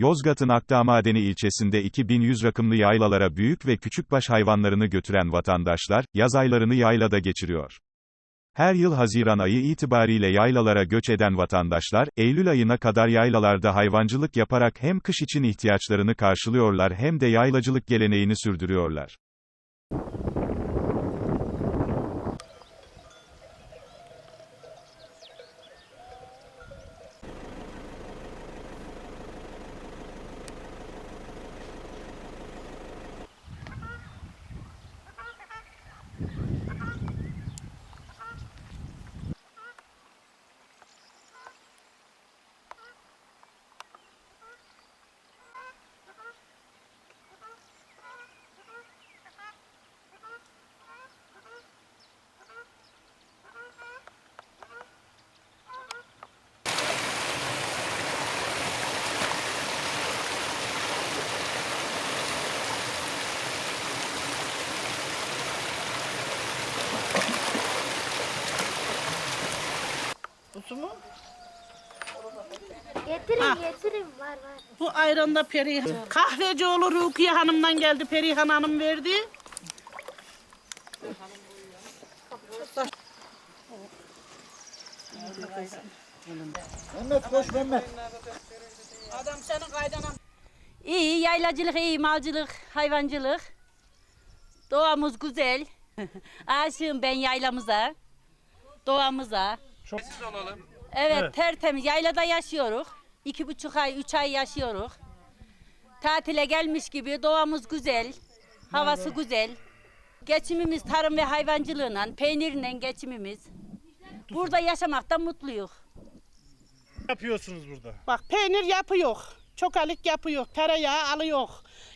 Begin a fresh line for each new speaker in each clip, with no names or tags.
Yozgat'ın Akdağmadeni ilçesinde 2100 rakımlı yaylalara büyük ve küçükbaş hayvanlarını götüren vatandaşlar, yaz aylarını yaylada geçiriyor. Her yıl Haziran ayı itibariyle yaylalara göç eden vatandaşlar, Eylül ayına kadar yaylalarda hayvancılık yaparak hem kış için ihtiyaçlarını karşılıyorlar hem de yaylacılık geleneğini sürdürüyorlar.
Getirin getirin var var.
Bu ayran da Perihan. Kahveci olur Rukiye Hanım'dan geldi. Perihan Hanım verdi.
Mehmet koş Mehmet.
Adam senin kaydanan.
İyi, yaylacılık iyi, malcılık, hayvancılık. Doğamız güzel. Aşığım ben yaylamıza, doğamıza.
Çok
Evet, tertemiz. Yaylada yaşıyoruz. İki buçuk ay, üç ay yaşıyoruz. Tatile gelmiş gibi doğamız güzel, havası güzel. Geçimimiz tarım ve hayvancılığıyla, peynirle geçimimiz. Burada yaşamaktan mutluyuz.
yapıyorsunuz burada.
Bak peynir yapıyor. Çokalık yapıyor. Tereyağı alıyor.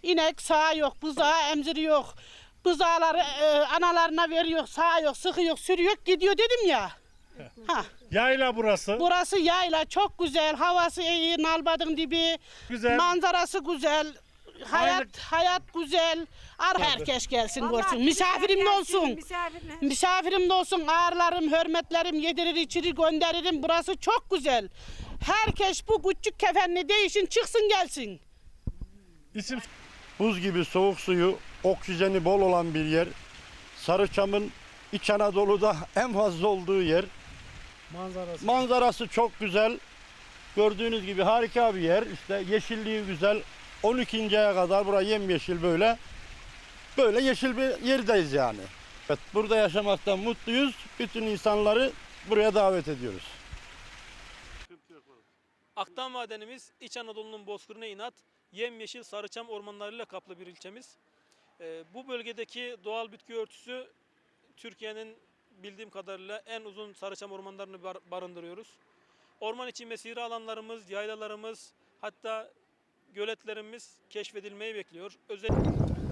İnek sağıyor. Buzağı emziriyor. Buzağları e, analarına veriyor. Sağıyor, sıkıyor, sürüyor. Gidiyor dedim ya. Ha,
Yayla burası.
burası yayla çok güzel. Havası iyi. Nalbadın dibi.
Güzel.
Manzarası güzel. Hayat
Aylık-
hayat güzel. Ar herkes gelsin görsün. Misafirim de olsun. Misafirim de olsun. Ağırlarım, hürmetlerim, yedirir, içirir, gönderirim. Burası çok güzel. Herkes bu küçük kefenli değişin, çıksın gelsin.
İsim
Buz gibi soğuk suyu, oksijeni bol olan bir yer. Sarıçam'ın İç Anadolu'da en fazla olduğu yer.
Manzarası.
Manzarası çok güzel. Gördüğünüz gibi harika bir yer. İşte yeşilliği güzel. 12. aya kadar bura yemyeşil böyle. Böyle yeşil bir yerdeyiz yani. Evet, burada yaşamaktan mutluyuz. Bütün insanları buraya davet ediyoruz.
Akdağ madenimiz İç Anadolu'nun bozkırına inat, yemyeşil sarıçam ormanlarıyla kaplı bir ilçemiz. Ee, bu bölgedeki doğal bitki örtüsü Türkiye'nin bildiğim kadarıyla en uzun sarıçam ormanlarını bar- barındırıyoruz. Orman içi mesire alanlarımız, yaylalarımız, hatta göletlerimiz keşfedilmeyi bekliyor. Özellikle